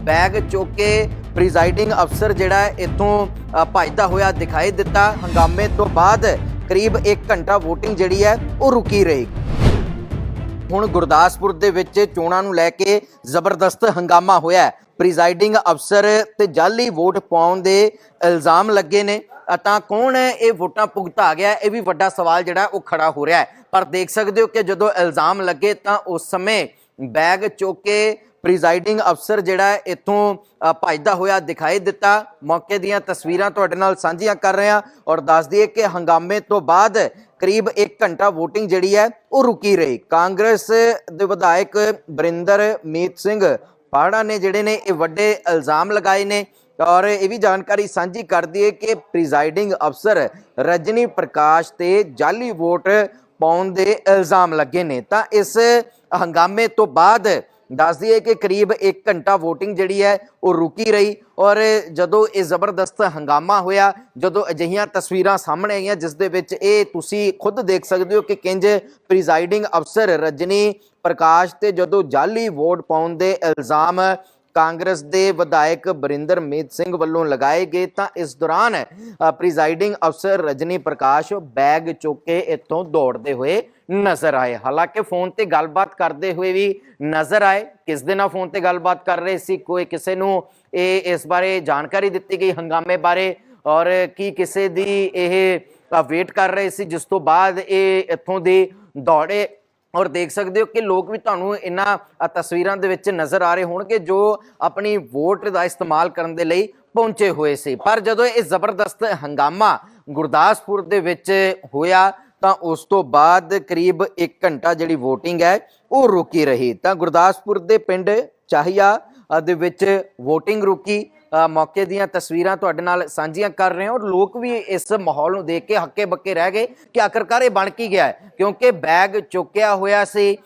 Bag ਚੁੱਕ ਕੇ presiding ਅਫਸਰ ਜਿਹੜਾ ਹੈ ਇੱਥੋਂ ਭੱਜਦਾ ਹੋਇਆ ਦਿਖਾਈ ਦਿੱਤਾ। ਹੰਗਾਮੇ ਤੋਂ ਬਾਅਦ ਕਰੀਬ 1 ਘੰਟਾ VOTING ਜਿਹੜੀ ਹੈ ਉਹ ਰੁਕੀ ਰਹੀ। ਹੁਣ ਗੁਰਦਾਸਪੁਰ ਦੇ ਵਿੱਚ ਚੋਣਾਂ ਨੂੰ ਲੈ ਕੇ ਜ਼ਬਰਦਸਤ ਹੰਗਾਮਾ ਹੋਇਆ ਪ੍ਰੀਜ਼ਾਈਡਿੰਗ ਅਫਸਰ ਤੇ ਜਾਲੀ ਵੋਟ ਪਾਉਣ ਦੇ ਇਲਜ਼ਾਮ ਲੱਗੇ ਨੇ। ਤਾਂ ਕੌਣ ਹੈ? ਇਹ ਵੋਟਾਂ ਭੁਗਤਾ ਗਿਆ ਇਹ ਵੀ ਵੱਡਾ ਸਵਾਲ ਜਿਹੜਾ ਉਹ ਖੜਾ ਹੋ ਰਿਹਾ ਹੈ। ਪਰ ਦੇਖ ਸਕਦੇ ਹੋ ਕਿ ਜਦੋਂ ਇਲਜ਼ਾਮ ਲੱਗੇ ਤਾਂ ਉਸ ਸਮੇਂ ਬੈਗ ਚੁੱਕ ਕੇ ਪ੍ਰੀਜ਼ਾਈਡਿੰਗ ਅਫਸਰ ਜਿਹੜਾ ਇੱਥੋਂ ਅ, ਭੱਜਦਾ ਹੋਇਆ ਦਿਖਾਈ ਦਿੱਤਾ। ਮੌਕੇ ਦੀਆਂ ਤਸਵੀਰਾਂ ਤੁਹਾਡੇ ਨਾਲ ਸਾਂਝੀਆਂ ਕਰ ਰਹੇ ਹਾਂ ਔਰ ਦੱਸ ਦਈਏ ਕਿ ਹੰਗਾਮੇ ਤੋਂ ਬਾਅਦ ਕਰੀਬ 1 ਘੰਟਾ VOTING ਜਿਹੜੀ ਹੈ ਉਹ ਰੁਕੀ ਰਹੀ। ਕਾਂਗਰਸ ਦੇ ਵਿਧਾਇਕ ਬਰਿੰਦਰ ਮੀਤ ਸਿੰਘ ਪਾੜਾ ਨੇ ਜਿਹੜੇ ਨੇ ਇਹ ਵੱਡੇ ਇਲਜ਼ਾਮ ਲਗਾਏ ਨੇ ਔਰ ਇਹ ਵੀ ਜਾਣਕਾਰੀ ਸਾਂਝੀ ਕਰਦੀ ਹੈ ਕਿ ਪ੍ਰੀਜ਼ਾਈਡਿੰਗ ਅਫਸਰ ਰਜਨੀ ਪ੍ਰਕਾਸ਼ ਤੇ ਜਾਲੀ ਵੋਟ ਪਾਉਣ ਦੇ ਇਲਜ਼ਾਮ ਲੱਗੇ ਨੇ। ਤਾਂ ਇਸ ਹੰਗਾਮੇ ਤੋਂ ਬਾਅਦ ਦੱਸ ਦਈਏ ਕਿ ਕਰੀਬ 1 ਘੰਟਾ VOTING ਜਿਹੜੀ ਹੈ ਉਹ ਰੁਕੀ ਰਹੀ ਔਰ ਜਦੋਂ ਇਹ ਜ਼ਬਰਦਸਤ ਹੰਗਾਮਾ ਹੋਇਆ, ਜਦੋਂ ਅਜਿਹੀਆਂ ਤਸਵੀਰਾਂ ਸਾਹਮਣੇ ਆਈਆਂ ਜਿਸ ਦੇ ਵਿੱਚ ਇਹ ਤੁਸੀਂ ਖੁਦ ਦੇਖ ਸਕਦੇ ਹੋ ਕਿ ਕਿੰਜ ਪ੍ਰੀਜ਼ਾਈਡਿੰਗ ਅਫਸਰ ਰਜਨੀ ਪ੍ਰਕਾਸ਼ ਤੇ ਜਦੋਂ ਜਾਲੀ ਵੋਟ ਪਾਉਣ ਦੇ ਇਲਜ਼ਾਮ ਕਾਂਗਰਸ ਦੇ ਵਿਧਾਇਕ ਬਰਿੰਦਰ ਮੀਤ ਸਿੰਘ ਵੱਲੋਂ ਲਗਾਏ ਗਏ ਤਾਂ ਇਸ ਦੌਰਾਨ ਅ, ਪ੍ਰੀਜ਼ਾਈਡਿੰਗ ਅਫਸਰ ਰਜਨੀ ਪ੍ਰਕਾਸ਼ ਬੈਗ ਚੁੱਕ ਕੇ ਇੱਥੋਂ ਦੌੜਦੇ ਹੋਏ ਨਜ਼ਰ ਆਏ। ਹਾਲਾਂਕਿ ਫੋਨ ਤੇ ਗੱਲਬਾਤ ਕਰਦੇ ਹੋਏ ਵੀ ਨਜ਼ਰ ਆਏ। ਕਿਸ ਦੇ ਨਾਲ ਫੋਨ ਤੇ ਗੱਲਬਾਤ ਕਰ ਰਹੇ ਸੀ ਕੋਈ ਕਿਸੇ ਨੂੰ ਇਹ ਇਸ ਬਾਰੇ ਜਾਣਕਾਰੀ ਦਿੱਤੀ ਗਈ ਹੰਗਾਮੇ ਬਾਰੇ? ਔਰ ਕੀ ਕਿਸੇ ਦੀ ਇਹ ਵੇਟ ਕਰ ਰਹੇ ਸੀ ਜਿਸ ਤੋਂ ਬਾਅਦ ਇਹ ਇੱਥੋਂ ਦੇ ਦੌੜੇ ਔਰ ਦੇਖ ਸਕਦੇ ਹੋ ਕਿ ਲੋਕ ਵੀ ਤੁਹਾਨੂੰ ਇਹਨਾਂ ਤਸਵੀਰਾਂ ਦੇ ਵਿੱਚ ਨਜ਼ਰ ਆ ਰਹੇ ਹੋਣਗੇ ਜੋ ਆਪਣੀ ਵੋਟ ਦਾ ਇਸਤੇਮਾਲ ਕਰਨ ਦੇ ਲਈ ਪਹੁੰਚੇ ਹੋਏ ਸੀ। ਪਰ ਜਦੋਂ ਇਹ ਜ਼ਬਰਦਸਤ ਹੰਗਾਮਾ ਗੁਰਦਾਸਪੁਰ ਦੇ ਵਿੱਚ ਹੋਇਆ, ਤਾਂ ਉਸ ਤੋਂ ਬਾਅਦ ਕਰੀਬ 1 ਘੰਟਾ ਜਿਹੜੀ VOTING ਹੈ, ਉਹ ਰੁਕੀ ਰਹੀ। ਤਾਂ ਗੁਰਦਾਸਪੁਰ ਦੇ ਪਿੰਡ ਚਾਹੀਆ ਦੇ ਵਿੱਚ VOTING ਰੁਕੀ। ਮੌਕੇ ਦੀਆਂ ਤਸਵੀਰਾਂ ਤੁਹਾਡੇ ਨਾਲ ਸਾਂਝੀਆਂ ਕਰ ਰਹੇ ਹਾਂ ਔਰ ਲੋਕ ਵੀ ਇਸ ਮਾਹੌਲ ਨੂੰ ਦੇਖ ਕੇ ਹੱਕੇ ਬੱਕੇ ਰਹਿ ਗਏ ਕਿ ਆਖਰਕਾਰ ਇਹ ਬਣ ਕੀ ਗਿਆ ਹੈ। ਕਿਉਂਕਿ ਬੈਗ ਚੁੱਕਿਆ ਹੋਇਆ ਸੀ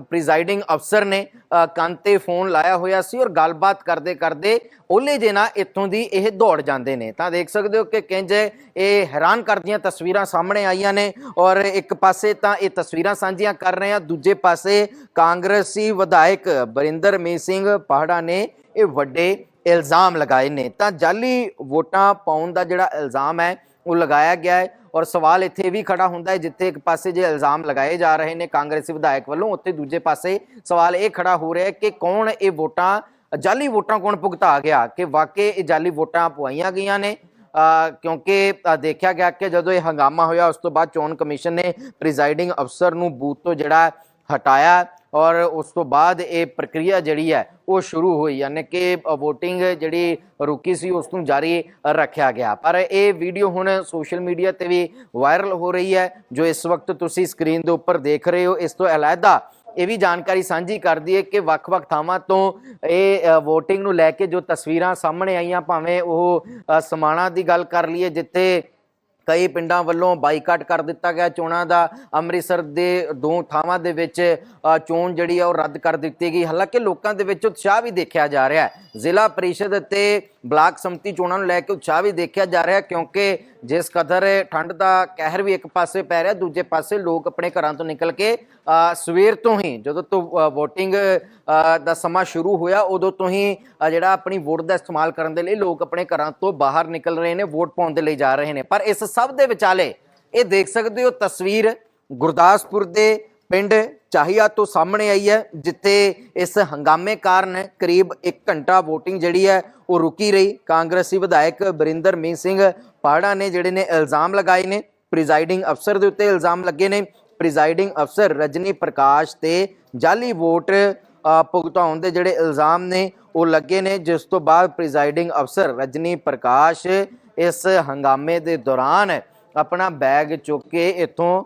ਪ੍ਰੀਜ਼ਾਈਡਿੰਗ ਅਫਸਰ ਨੇ ਅ, ਕੰਨ ਤੇ ਫੋਨ ਲਾਇਆ ਹੋਇਆ ਸੀ ਔਰ ਗੱਲਬਾਤ ਕਰਦੇ ਕਰਦੇ ਓਲੇ ਜੇ ਨਾ ਇੱਥੋਂ ਦੀ ਇਹ ਦੌੜ ਜਾਂਦੇ ਨੇ। ਤਾਂ ਦੇਖ ਸਕਦੇ ਹੋ ਕਿ ਕਿੰਜ ਇਹ ਹੈਰਾਨ ਕਰਦੀਆਂ ਤਸਵੀਰਾਂ ਸਾਹਮਣੇ ਆਈਆਂ ਨੇ ਔਰ ਇੱਕ ਪਾਸੇ ਤਾਂ ਇਹ ਤਸਵੀਰਾਂ ਸਾਂਝੀਆਂ ਕਰ ਰਹੇ ਆ ਦੂਜੇ ਪਾਸੇ ਕਾਂਗਰਸੀ ਵਿਧਾਇਕ ਬਰਿੰਦਰ ਮੀਤ ਸਿੰਘ ਪਾਹੜਾ ਨੇ ਇਹ ਵੱਡੇ ਇਲਜ਼ਾਮ ਲਗਾਏ ਨੇ। ਤਾਂ ਜਾਲੀ ਵੋਟਾਂ ਪਾਉਣ ਦਾ ਜਿਹੜਾ ਇਲਜ਼ਾਮ ਹੈ, ਉਹ ਲਗਾਇਆ ਗਿਆ ਹੈ ਔਰ ਸਵਾਲ ਇੱਥੇ ਵੀ ਖੜਾ ਹੁੰਦਾ ਹੈ, ਜਿੱਥੇ ਇੱਕ ਪਾਸੇ ਜੇ ਇਲਜ਼ਾਮ ਲਗਾਏ ਜਾ ਰਹੇ ਨੇ ਕਾਂਗਰਸੀ ਵਿਧਾਇਕ ਵੱਲੋਂ, ਉੱਥੇ ਦੂਜੇ ਪਾਸੇ ਸਵਾਲ ਇਹ ਖੜਾ ਹੋ ਰਿਹਾ ਹੈ ਕਿ ਕੌਣ ਇਹ ਵੋਟਾਂ ਜਾਲੀ ਵੋਟਾਂ ਕੌਣ ਭੁਗਤਾ ਗਿਆ? ਕਿ ਵਾਕਈ ਇਹ ਜਾਲੀ ਵੋਟਾਂ ਪਵਾਈਆਂ ਗਈਆਂ ਨੇ? ਕਿਉਂਕਿ ਦੇਖਿਆ ਗਿਆ ਕਿ ਜਦੋਂ ਇਹ ਹੰਗਾਮਾ ਹੋਇਆ, ਉਸ ਤੋਂ ਬਾਅਦ ਚੋਣ ਕਮਿਸ਼ਨ ਨੇ ਪ੍ਰੀਜ਼ਾਈਡਿੰਗ ਅਫਸਰ ਨੂੰ ਬੂਥ ਤੋਂ ਜਿਹੜਾ ਹਟਾਇਆ। ਔਰ ਉਸ ਤੋਂ ਬਾਅਦ ਇਹ ਪ੍ਰਕਿਰਿਆ ਜਿਹੜੀ ਹੈ, ਉਹ ਸ਼ੁਰੂ ਹੋਈ, ਯਾਨੀ ਕਿ VOTING ਜਿਹੜੀ ਰੁਕੀ ਸੀ, ਉਸ ਨੂੰ ਜਾਰੀ ਰੱਖਿਆ ਗਿਆ। ਪਰ ਇਹ ਵੀਡੀਓ ਹੁਣ ਸੋਸ਼ਲ ਮੀਡੀਆ ਤੇ ਵੀ ਵਾਇਰਲ ਹੋ ਰਹੀ ਹੈ, ਜੋ ਇਸ ਵਕਤ ਤੁਸੀਂ ਸਕਰੀਨ ਦੇ ਉੱਪਰ ਦੇਖ ਰਹੇ ਹੋ। ਇਸ ਤੋਂ ਅਲੱਗਾ ਇਹ ਵੀ ਜਾਣਕਾਰੀ ਸਾਂਝੀ ਕਰਦੀ ਹੈ ਕਿ ਵੱਖ-ਵੱਖ ਥਾਵਾਂ ਤੋਂ ਇਹ VOTING ਨੂੰ ਲੈ ਕੇ ਜੋ ਤਸਵੀਰਾਂ ਸਾਹਮਣੇ ਆਈਆਂ, ਭਾਵੇਂ ਉਹ ਸਮਾਣਾ ਦੀ ਗੱਲ ਕਰ ਲਈਏ, ਜਿੱਥੇ ਕਈ ਪਿੰਡਾਂ ਵੱਲੋਂ ਬਾਈਕਾਟ ਕਰ ਦਿੱਤਾ ਗਿਆ। ਚੋਣਾਂ ਦਾ ਅੰਮ੍ਰਿਤਸਰ ਦੇ ਦੋ ਥਾਵਾਂ ਦੇ ਵਿੱਚ ਚੋਣ ਜਿਹੜੀ ਆ ਉਹ ਰੱਦ ਕਰ ਦਿੱਤੀ ਗਈ। ਹਾਲਾਂਕਿ ਲੋਕਾਂ ਦੇ ਵਿੱਚ ਉਤਸ਼ਾਹ ਵੀ ਦੇਖਿਆ ਜਾ ਰਿਹਾ ਹੈ। ਜ਼ਿਲ੍ਹਾ ਪਰਿਸ਼ਦ ਅਤੇ ਬਲਾਕ ਸਮਿਤੀ ਚੋਣਾਂ ਨੂੰ ਲੈ ਕੇ ਉਤਸ਼ਾਹ ਵੀ ਦੇਖਿਆ ਜਾ ਰਿਹਾ ਕਿਉਂਕਿ ਜਿਸ ਕਦਰ ਠੰਡ ਦਾ ਕਹਿਰ ਵੀ ਇੱਕ ਪਾਸੇ ਪੈ ਰਿਹਾ, ਦੂਜੇ ਪਾਸੇ ਲੋਕ ਆਪਣੇ ਘਰਾਂ ਤੋਂ ਨਿਕਲ ਕੇ ਸਵੇਰ ਤੋਂ ਹੀ ਜਦੋਂ ਤੋਂ VOTING ਦਾ ਸਮਾਂ ਸ਼ੁਰੂ ਹੋਇਆ, ਉਦੋਂ ਤੋਂ ਹੀ ਜਿਹੜਾ ਆਪਣੀ ਵੋਟ ਦਾ ਇਸਤੇਮਾਲ ਕਰਨ ਦੇ ਲਈ ਲੋਕ ਆਪਣੇ ਘਰਾਂ ਤੋਂ ਬਾਹਰ ਨਿਕਲ ਰਹੇ ਨੇ, ਵੋਟ ਪਾਉਣ ਦੇ ਲਈ ਜਾ ਰਹੇ ਨੇ। ਪਰ ਇਸ ਸਭ ਦੇ ਵਿਚਾਲੇ ਇਹ ਦੇਖ ਸਕਦੇ ਹੋ ਤਸਵੀਰ ਗੁਰਦਾਸਪੁਰ ਦੇ ਪਿੰਡ ਚਾਹੀਆ ਤੋਂ ਸਾਹਮਣੇ ਆਈ ਹੈ, ਜਿੱਥੇ ਇਸ ਹੰਗਾਮੇ ਕਾਰਨ ਕਰੀਬ 1 ਘੰਟਾ VOTING ਜਿਹੜੀ ਹੈ, ਉਹ ਰੁਕੀ ਰਹੀ। ਕਾਂਗਰਸੀ ਵਿਧਾਇਕ ਬਰਿੰਦਰ ਮੀਤ ਸਿੰਘ ਪਾੜਾ ਨੇ ਜਿਹੜੇ ਨੇ ਇਲਜ਼ਾਮ ਲਗਾਏ ਨੇ ਪ੍ਰੀਜ਼ਾਈਡਿੰਗ ਅਫਸਰ ਦੇ ਉੱਤੇ ਇਲਜ਼ਾਮ ਲੱਗੇ ਨੇ। ਪ੍ਰੀਜ਼ਾਈਡਿੰਗ ਅਫਸਰ ਰਜਨੀ ਪ੍ਰਕਾਸ਼ ਤੇ ਜਾਲੀ ਵੋਟ ਭੁਗਤਾਉਣ ਦੇ ਜਿਹੜੇ ਇਲਜ਼ਾਮ ਨੇ ਉਹ ਲੱਗੇ ਨੇ। ਜਿਸ ਤੋਂ ਬਾਅਦ ਪ੍ਰੀਜ਼ਾਈਡਿੰਗ ਅਫਸਰ ਰਜਨੀ ਪ੍ਰਕਾਸ਼ ਇਸ ਹੰਗਾਮੇ ਦੇ ਦੌਰਾਨ ਆਪਣਾ ਬੈਗ ਚੁੱਕ ਕੇ ਇੱਥੋਂ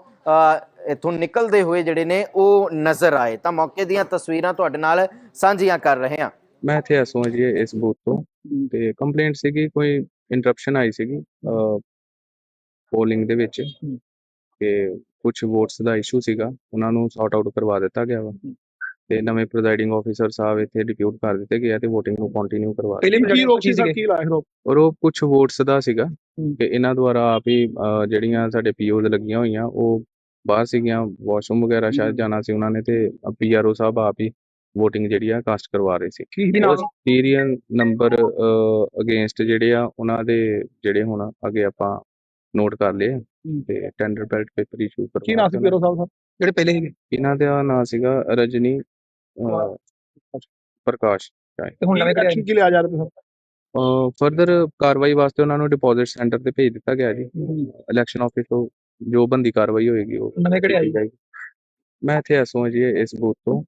ਇੱਥੋਂ ਨਿਕਲਦੇ ਹੋਏ ਜਿਹੜੇ ਨੇ ਉਹ ਨਜ਼ਰ ਆਏ। ਤਾਂ ਮੌਕੇ ਦੀਆਂ ਤਸਵੀਰਾਂ ਤੁਹਾਡੇ ਨਾਲ ਸਾਂਝੀਆਂ ਕਰ ਰਹੇ ਹਾਂ। ਮੈਂ ਇੱਥੇ ਹਾਂ ਜੀ ਇਸ ਬੂਥ ਤੋਂ। ਤੇ ਕੰਪਲੇਂਟ ਸੀਗੀ ਕੋਈ ਇੰਟਰਪਸ਼ਨ ਆਈ ਸੀਗੀ ਪੋਲਿੰਗ ਦੇ ਵਿੱਚ ਕਿ ਕੁਝ ਵੋਟਸ ਦਾ ਇਸ਼ੂ ਸੀਗਾ ਉਹਨਾਂ ਨੂੰ ਸੌਰਟ ਆਊਟ ਕਰਵਾ ਦਿੱਤਾ ਗਿਆ ਵਾ। ਤੇ ਨਵੇਂ ਪ੍ਰੈਜ਼ਾਈਡਿੰਗ ਆਫੀਸਰ ਸਾਹਿਬ ਇੱਥੇ ਡਿਪਿਊਟ ਕਰ ਦਿੱਤੇ ਗਏ ਆ ਤੇ VOTING ਨੂੰ ਕੰਟੀਨਿਊ ਕਰਵਾ ਪਹਿਲੇ ਦਿੱਤਾ ਕੀ ਰੋਕ ਸੀ ਸਰ ਕੀ ਲਾਇਆ ਰੋਕ? ਔਰ ਉਹ ਕੁਝ ਵੋਟਸ ਦਾ ਸੀਗਾ ਕਿ ਇਹਨਾਂ ਦੁਆਰਾ ਆਪ ਹੀ ਜਿਹੜੀਆਂ ਸਾਡੇ ਪੀਓਜ਼ ਲੱਗੀਆਂ ਹੋਈਆਂ ਉਹ ਬਾਹਰ ਸੀਗੀਆਂ ਵਾਸ਼ਰੂਮ ਵਗੈਰਾ ਸ਼ਾਇਦ। ਜਾਣਾ ਸੀ ਉਹਨਾਂ ਨੇ ਤੇ ਪੀਆਰਓ ਸਾਹਿਬ ਆਪ ਹੀ VOTING ਜਿਹੜੀ ਆ ਕਾਸਟ ਕਰਵਾ ਰਹੇ ਸੀ। ਕੀ ਨਾਮ ਸੀਰੀਅਲ ਨੰਬਰ ਅਗੇਂਸਟ ਜਿਹੜੇ ਆ ਉਹਨਾਂ ਦੇ ਜਿਹੜੇ ਹੁਣ ਅੱਗੇ ਆਪਾਂ ਨੋਟ ਕਰ ਲਏ ਤੇ ਟੈਂਡਰ ਬੈਲਟ ਪੇਪਰ ਇਸ਼ੂ ਕਰਵਾ ਕੀ ਨਾਮ ਸੀ ਪੀਰੋ ਸਾਹਿਬ ਦਾ ਜਿਹੜੇ ਪਹਿਲੇ ਸੀਗੇ? ਇਹਨਾਂ ਦਾ ਨਾਂ ਸੀਗਾ ਰਜਨੀ ਪ੍ਰਕਾਸ਼। ਤੇ ਹੁਣ ਨਵੇਂ ਕਿਹੜੇ ਕੀ ਲਿਆ ਜਾ ਰਿਹਾ ਫਰਦਰ ਕਾਰਵਾਈ ਵਾਸਤੇ ਉਹਨਾਂ ਨੂੰ ਡਿਪੋਜ਼ਿਟ ਸੈਂਟਰ ਤੇ ਭੇਜ ਦਿੱਤਾ ਗਿਆ ਜੀ। ਇਲੈਕਸ਼ਨ ਆਫਿਸ ਤੋਂ ਜੋ ਬੰਦੀ ਕਾਰਵਾਈ ਹੋਏਗੀ ਉਹ ਨਵੇਂ ਕਿਹੜੇ ਜਾਏਗੀ। ਮੈਂ ਇੱਥੇ ਐਸਓ ਜੀ ਇਸ ਬੂਥ ਤੋਂ।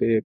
ਤੇ